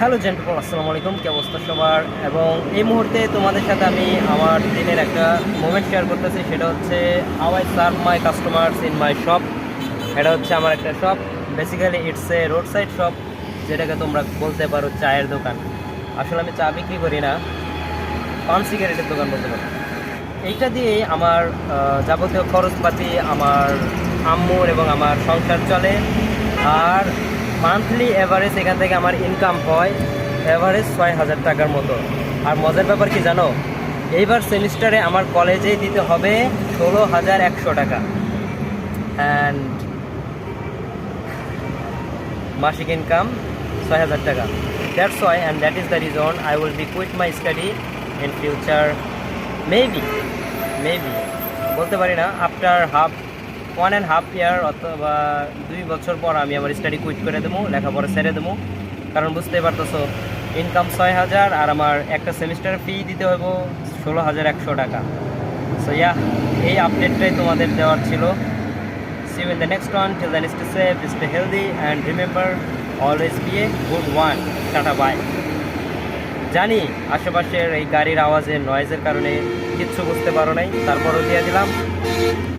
Hello জেন্টপল আসসালামু আলাইকুম, কি অবস্থা সবার? এবং এই মুহূর্তে তোমাদের সাথে আমি আমার দিনের একটা মোমেন্ট শেয়ার করতেছি, সেটা হচ্ছে how I serve my customers in my shop এটা হচ্ছে আমার একটা shop basically it's a road side shop যেটাকে তোমরা বলতে পারো চায়ের দোকান। আসলে আমি চা বিক্রি করি না, পান সিগারেটের দোকান বলতে পারো। এইটা দিয়েই আমার যাবতীয় খরচপাতি আমার আম্মুর এবং আমার সংসার চলে। আর মান্থলি এভারেজ এখান থেকে আমার ইনকাম হয় এভারেজ ছয় হাজার টাকার মতো। আর মজার ব্যাপার কি জানো? এইবার সেমিস্টারে আমার কলেজেই দিতে হবে ষোলো হাজার একশো টাকা। অ্যান্ড মাসিক ইনকাম ছয় হাজার টাকা। That's why and that is the reason I will be quit my study in future maybe maybe বলতে পারি না after half one and half year অথবা দুই বছর পর আমি আমার স্টাডি কুইট করে দেবো লেখাপড়া ছেড়ে দেবো কারণ বুঝতেই পারতেছো ইনকাম ছয় হাজার আর আমার একটা সেমিস্টার ফি দিতে হইব ষোলো হাজার একশো টাকা সো ইয়া এই আপডেটটাই তোমাদের দেওয়ার ছিল see you in the next one. Till then, stay safe, stay healthy, and remember, always be a good one. Tata bye. জানি আশেপাশের এই গাড়ির আওয়াজের নয়েজের কারণে কিচ্ছু বুঝতে পারো নাই তারপরও দিয়ে দিলাম